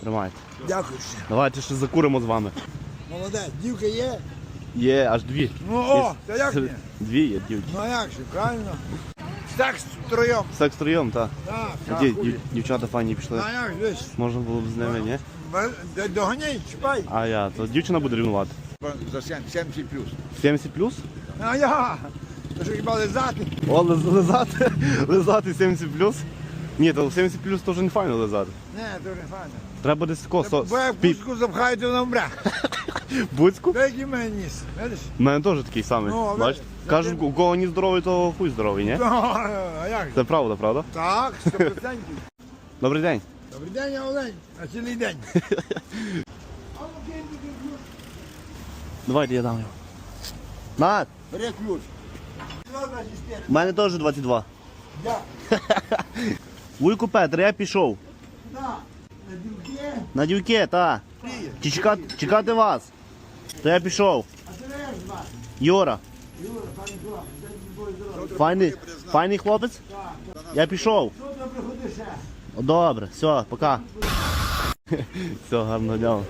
Тримайте. Дякую ще. Давайте ще закуримо з вами. Молодець, дівка є? Є аж дві. Ну о, та як ні? Дві є дівки. Ну а як же, правильно? Так втроєм. Секс троєм, так. Так, Ді, так. дів- дівчата файні пішли. А як же. Можна було б з ними, ні? Бе- д- Доганяй, чіпай. А я, то дівчина буде рівнувати. За 70 плюс. 70 плюс? А я, то що хіба лизати? О, лиз- лизати, лизати 70 плюс? Ні, то 70 плюс теж не файно лизати. Не, то не файно. Треба десь тако, со, Бо як пі- пуску запхають, то вона вмре. буцьку. Деякий мене ніс, видиш? У мене теж такий самий. Ну, ви- Бачиш? Кажуть, у кого ні здоровий, то хуй здоровий, ні? А як же? Це правда, правда? Так, 100%. Добрий день. Добрий день, Олень, на цілий день. Давайте я дам його. На, Бери ключ. у мене теж 22. Я. Вуйку Петр, я пішов. На, дівке, так. Чи чекати, чекати вас? То я пішов. А ти не звати? Юра. Файний, файний хлопець? Я пішов. Добре, все, пока. Все, гарно дня.